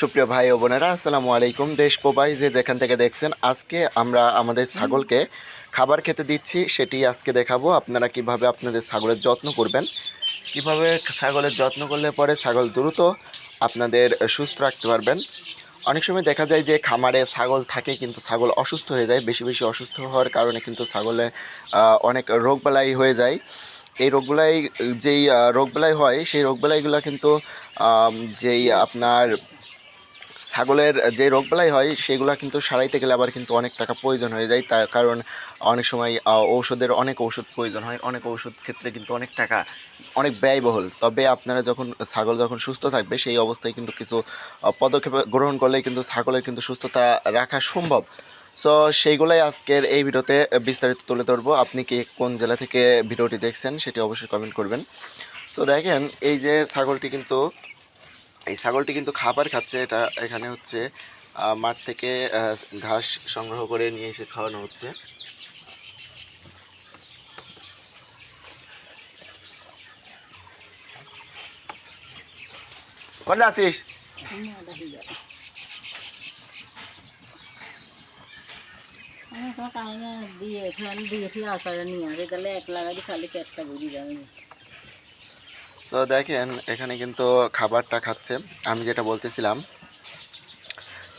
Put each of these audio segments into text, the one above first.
সুপ্রিয় ভাই ও বোনেরা, আসসালামু আলাইকুম। দেশ প্রবাই যে যেখান থেকে দেখছেন, আজকে আমরা আমাদের ছাগলকে খাবার খেতে দিচ্ছি, সেটি আজকে দেখাবো। আপনারা কীভাবে আপনাদের ছাগলের যত্ন করবেন, কীভাবে ছাগলের যত্ন করলে পরে ছাগল দ্রুত আপনাদের সুস্থ রাখতে পারবেন। অনেক সময় দেখা যায় যে খামারে ছাগল থাকে, কিন্তু ছাগল অসুস্থ হয়ে যায়, বেশি বেশি অসুস্থ হওয়ার কারণে কিন্তু ছাগলে অনেক রোগবালাই হয়ে যায়। এই রোগবালাই, যেই রোগবালাই হয়, সেই রোগবালাইগুলো কিন্তু যেই আপনার ছাগলের যে রোগবালাই হয়, সেগুলো কিন্তু সারাইতে গেলে আবার কিন্তু অনেক টাকা প্রয়োজন হয়ে যায়। তার কারণ অনেক সময় ঔষধের অনেক ঔষধ প্রয়োজন হয়। অনেক ঔষধ ক্ষেত্রে কিন্তু অনেক টাকা, অনেক ব্যয়বহুল। তবে আপনারা যখন, ছাগল যখন সুস্থ থাকবে, সেই অবস্থায় কিন্তু কিছু পদক্ষেপ গ্রহণ করলে কিন্তু ছাগলের কিন্তু সুস্থতা রাখা সম্ভব। সো, সেইগুলাই আজকের এই ভিডিওতে বিস্তারিত তুলে ধরবো। আপনি কি কোন জেলা থেকে ভিডিওটি দেখছেন, সেটি অবশ্যই কমেন্ট করবেন। সো, দেখেন, এই যে ছাগলটি কিন্তু এই ছাগলটি কিন্তু খাবার খাচ্ছে। এটা এখানে হচ্ছে মাঠ থেকে ঘাস সংগ্রহ করে নিয়ে এসে খাওয়ানো হচ্ছে। কোথায় আছিস? দিয়ে দিয়েছি আর নিয়ে আসে তাহলে এক লাগাই খালি পেটটা বুঝি যাবে সো দেখেন, এখানে কিন্তু খাবারটা খাচ্ছে। আমি যেটা বলতেছিলাম,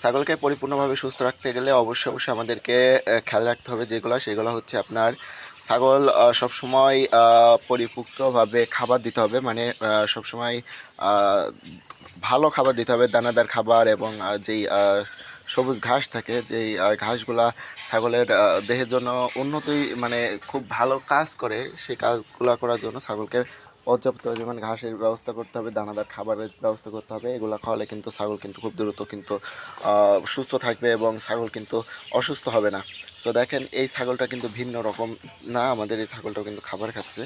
ছাগলকে পরিপূর্ণভাবে সুস্থ রাখতে গেলে অবশ্যই অবশ্যই আমাদেরকে খেয়াল রাখতে হবে যেগুলো, সেগুলো হচ্ছে আপনার ছাগল সবসময় পরিপুক্তভাবে খাবার দিতে হবে। মানে সবসময় ভালো খাবার দিতে হবে, দানাদার খাবার এবং যেই সবুজ ঘাস থাকে, যেই ঘাসগুলা ছাগলের দেহের জন্য উন্নতি মানে খুব ভালো কাজ করে সেই কাজগুলো করার জন্য ছাগলকে পর্যাপ্ত পরিমাণ ঘাসের ব্যবস্থা করতে হবে, দানাদার খাবারের ব্যবস্থা করতে হবে। এগুলো খাওয়ালে কিন্তু ছাগল কিন্তু খুব দ্রুত কিন্তু সুস্থ থাকবে এবং ছাগল কিন্তু অসুস্থ হবে না। সো দেখেন, এই ছাগলটা কিন্তু ভিন্ন রকম না, আমাদের এই ছাগলটাও কিন্তু খাবার খাচ্ছে।